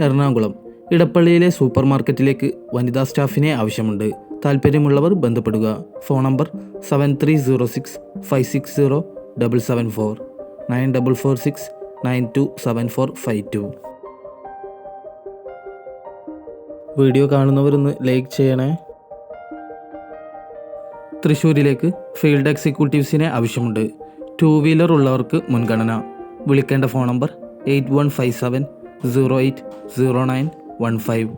Ernakulam ഇടപ്പള്ളിയിലെ super മാർക്കറ്റിലേക്ക് വനിതാ സ്റ്റാഫിനെ ആവശ്യമുണ്ട്. താല്പര്യമുള്ളവർ ബന്ധപ്പെടുക. Phone number seven three zero six five six zero double seven four nine double four six nine two seven four five two video കാണുന്നവരൊന്ന് like ചെയ്യണേ. തൃശ്ശൂരിലേക്ക് field എക്സിക്യൂട്ടീവ്സിനെ ആവശ്യമുണ്ട്. ടു വീലർ ഉള്ളവർക്ക് മുൻഗണന. വിളിക്കേണ്ട phone number eight one five seven zero eight zero nine one five.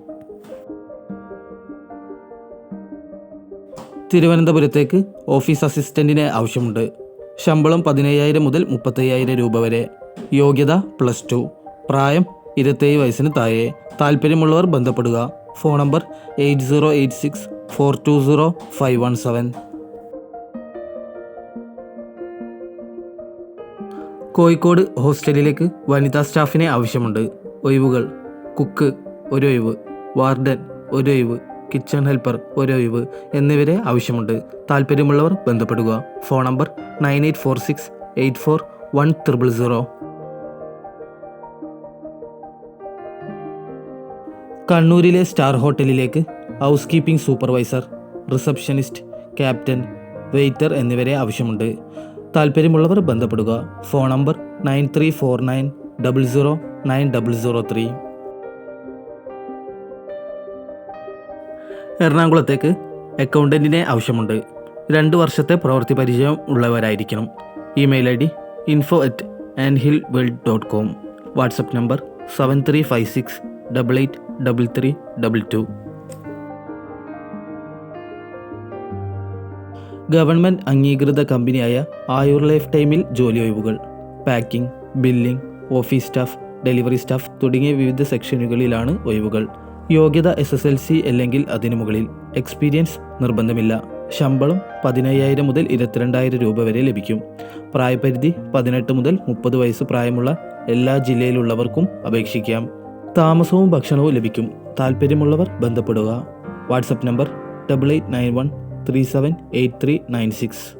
തിരുവനന്തപുരത്തേക്ക് office അസിസ്റ്റന്റിന് ആവശ്യമുണ്ട്. ശമ്പളം പതിനയ്യായിരം മുതൽ മുപ്പത്തയ്യായിരം രൂപ വരെ. യോഗ്യത പ്ലസ് ടു. പ്രായം ഇരുപത്തേഴ് വയസ്സിന് താഴെ. താല്പര്യമുള്ളവർ ബന്ധപ്പെടുക. Phone number eight zero eight six four two zero five one seven. Kozhikode ഹോസ്റ്റലിലേക്ക് വനിതാ സ്റ്റാഫിനെ ആവശ്യമുണ്ട്. ഒഴിവുകൾ. കുക്ക് ഒരു ഒഴിവ് വാർഡൻ ഒരു ഒഴിവ് കിച്ചൺ ഹെൽപ്പർ ഒരു ഒഴിവ് എന്നിവരെ ആവശ്യമുണ്ട്. താല്പര്യമുള്ളവർ ബന്ധപ്പെടുക. Phone number nine eight four six eight four one triple zero. കണ്ണൂരിലെ സ്റ്റാർ ഹോട്ടലിലേക്ക് house keeping supervisor receptionist captain waiter എന്നിവരെ ആവശ്യമുണ്ട്. താല്പര്യമുള്ളവർ ബന്ധപ്പെടുക. Phone number nine three four nine double zero nine double zero three എറണാകുളത്തേക്ക് അക്കൗണ്ടന്റിനെ ആവശ്യമുണ്ട്. രണ്ട് വർഷത്തെ പ്രവൃത്തി പരിചയം ഉള്ളവരായിരിക്കണം. Email I D info at and hill world dot com WhatsApp number seven three five six double eight double three double two government അംഗീകൃത കമ്പനിയായ Ayur life ടൈമിൽ ജോലി ഒഴിവുകൾ. Packing billing office staff delivery staff തുടങ്ങിയ വിവിധ സെക്ഷനുകളിലാണ് ഒഴിവുകൾ. യോഗ്യത എസ് എസ് എൽ സി അല്ലെങ്കിൽ അതിനു മുകളിൽ. എക്സ്പീരിയൻസ് നിർബന്ധമില്ല. ശമ്പളം പതിനയ്യായിരം മുതൽ ഇരുപത്തിരണ്ടായിരം രൂപ വരെ ലഭിക്കും. പ്രായപരിധി പതിനെട്ട് മുതൽ മുപ്പത് വയസ്സ് പ്രായമുള്ള എല്ലാ ജില്ലയിലുള്ളവർക്കും അപേക്ഷിക്കാം. താമസവും ഭക്ഷണവും ലഭിക്കും. താല്പര്യമുള്ളവർ ബന്ധപ്പെടുക. WhatsApp number double eight nine one three seven eight three nine six